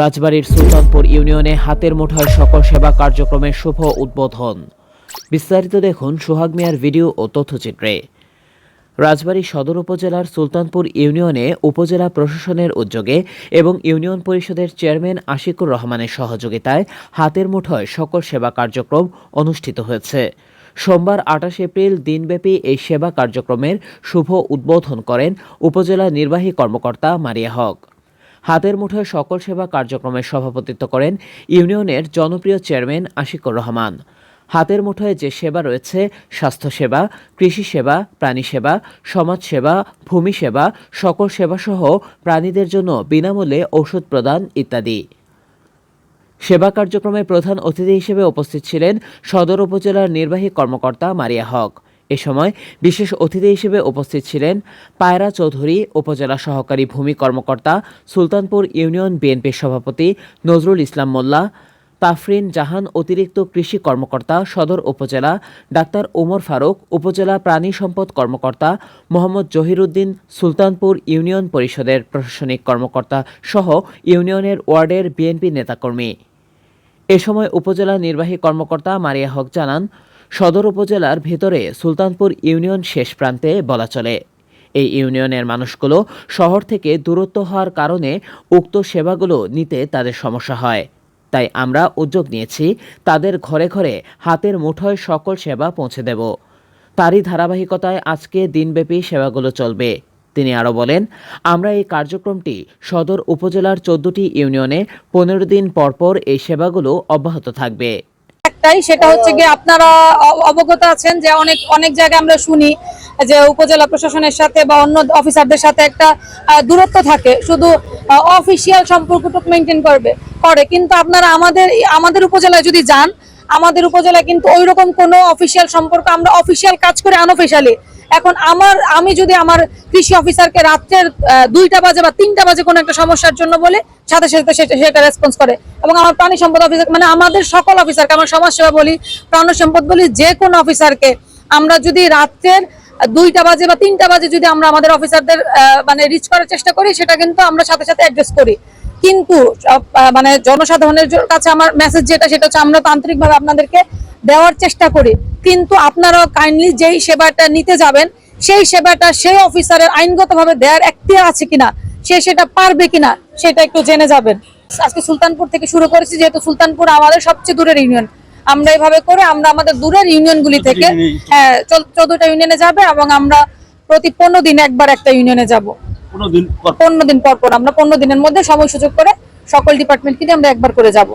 রাজবাড়ীর সুলতানপুর ইউনিয়নে হাতের মুঠোয় সকল সেবা কার্যক্রমের শুভ উদ্বোধন। বিস্তারিত দেখুন সোহাগ মিয়ার ভিডিও ও তথ্যচিত্রে। রাজবাড়ী সদর উপজেলার সুলতানপুর ইউনিয়নে উপজেলা প্রশাসনের উদ্যোগে এবং ইউনিয়ন পরিষদের চেয়ারম্যান আশিকুর রহমানের সহযোগিতায় হাতের মুঠোয় সকল সেবা কার্যক্রম অনুষ্ঠিত হয়েছে। সোমবার আঠাশ এপ্রিল দিনব্যাপী এই সেবা কার্যক্রমের শুভ উদ্বোধন করেন উপজেলা নির্বাহী কর্মকর্তা মারিয়া হক। হাতের মুঠোয় সকল সেবা কার্যক্রমের সভাপতিত্ব করেন ইউনিয়নের জনপ্রিয় চেয়ারম্যান আশিকুর রহমান। হাতের মুঠোয় যে সেবা রয়েছে স্বাস্থ্যসেবা কৃষি সেবা, প্রাণী সেবা, সমাজ সেবা, ভূমি সেবা, সকল সেবাসহ প্রাণীদের জন্য বিনামূল্যে ঔষধ প্রদান ইত্যাদি। সেবা কার্যক্রমে প্রধান অতিথি হিসেবে উপস্থিত ছিলেন সদর উপজেলার নির্বাহী কর্মকর্তা মারিয়া হক। এ সময় বিশেষ অতিথি হিসেবে উপস্থিত ছিলেন পায়রা চৌধুরী, উপজেলা সহকারী ভূমি কর্মকর্তা সুলতানপুর ইউনিয়ন বিএনপির সভাপতি নজরুল ইসলাম মোল্লা, তাফরিন জাহান অতিরিক্ত কৃষি কর্মকর্তা, সদর উপজেলা ডাক্তার ওমর ফারুক, উপজেলা প্রাণী সম্পদ কর্মকর্তা মোহাম্মদ জহিরুদ্দিন, সুলতানপুর ইউনিয়ন পরিষদের প্রশাসনিক কর্মকর্তা সহ ইউনিয়নের ওয়ার্ডের বিএনপি নেতাকর্মী। এ সময় উপজেলা নির্বাহী কর্মকর্তা মারিয়া হক জানান সদর উপজেলার ভেতরে সুলতানপুর ইউনিয়ন শেষ প্রান্তে বলা চলে। এই ইউনিয়নের মানুষগুলো শহর থেকে দূরত্ব হওয়ার কারণে উক্ত সেবাগুলো নিতে তাদের সমস্যা হয়। তাই আমরা উদ্যোগ নিয়েছি, তাদের ঘরে ঘরে হাতের মুঠোয় সকল সেবা পৌঁছে দেব। তারই ধারাবাহিকতায় আজকে দিনব্যাপী সেবাগুলো চলবে। তিনি আরও বলেন, আমরা এই কার্যক্রমটি সদর উপজেলার চোদ্দটি ইউনিয়নে পনেরো দিন পরপর এই সেবাগুলো অব্যাহত থাকবে। একটাই সেটা হচ্ছে গিয়ে আপনারা অবগত আছেন যে অনেক অনেক জায়গায় আমরা শুনি যে উপজেলা প্রশাসনের সাথে বা অন্য অফিসারদের সাথে একটা দূরত্ব থাকে। শুধু অফিসিয়াল সম্পর্কটুকু মেনটেন করবে, করে। কিন্তু আপনারা আমাদের আমাদের উপজেলায় যদি যান, আমাদের উপজেলায় কিন্তু ওই রকম কোনো অফিসিয়াল সম্পর্ক, আমরা অফিসিয়াল কাজ করে আনঅফিসিয়ালি এখন আমার, আমি যদি আমার কৃষি অফিসারকে রাত্রের দুইটা বাজে বা তিনটা বাজে কোনো একটা সমস্যার জন্য বলে, সাথে সাথে সেটা সেটা রেসপন্স করে। এবং আমার প্রাণী সম্পদ অফিসার মানে আমাদের সকল অফিসারকে আমার সমাজসেবা বলি, প্রাণ সম্পদ বলি, যে কোনো অফিসারকে আমরা যদি রাত্রের দুইটা বাজে বা তিনটা বাজে যদি আমরা আমাদের অফিসারদের মানে রিচ করার চেষ্টা করি, সেটা কিন্তু আমরা সাথে সাথে অ্যাড্রেস করি। কিন্তু মানে জনসাধারণের কাছে আমার মেসেজ যেটা, সেটা হচ্ছে আমরা তান্ত্রিকভাবে আপনাদেরকে দেওয়ার চেষ্টা করি। কিন্তু আপনারাও কাইন্ডলি যেই সেবাটা নিতে যাবেন সেই সেবাটা সেই অফিসারের আইনগতভাবে দেওয়ার এখতিয়ার আছে কিনা সে সেটা পারবে কিনা সেটা একটু জেনে যাবেন। আজকে সুলতানপুর থেকে শুরু করেছি যেহেতু সুলতানপুর আমাদের সবচেয়ে দূরের ইউনিয়ন আমরা এভাবে করে আমরা আমাদের দূরের ইউনিয়নগুলি থেকে হ্যাঁ চোদ্দটা ইউনিয়নে যাবে এবং আমরা প্রতি পনেরো দিন একবার একটা ইউনিয়নে যাব। পনেরো দিন পর। পর আমরা পনেরো দিনের মধ্যে সময় সুযোগ করে সকল ডিপার্টমেন্ট কিন্তু আমরা একবার করে যাব।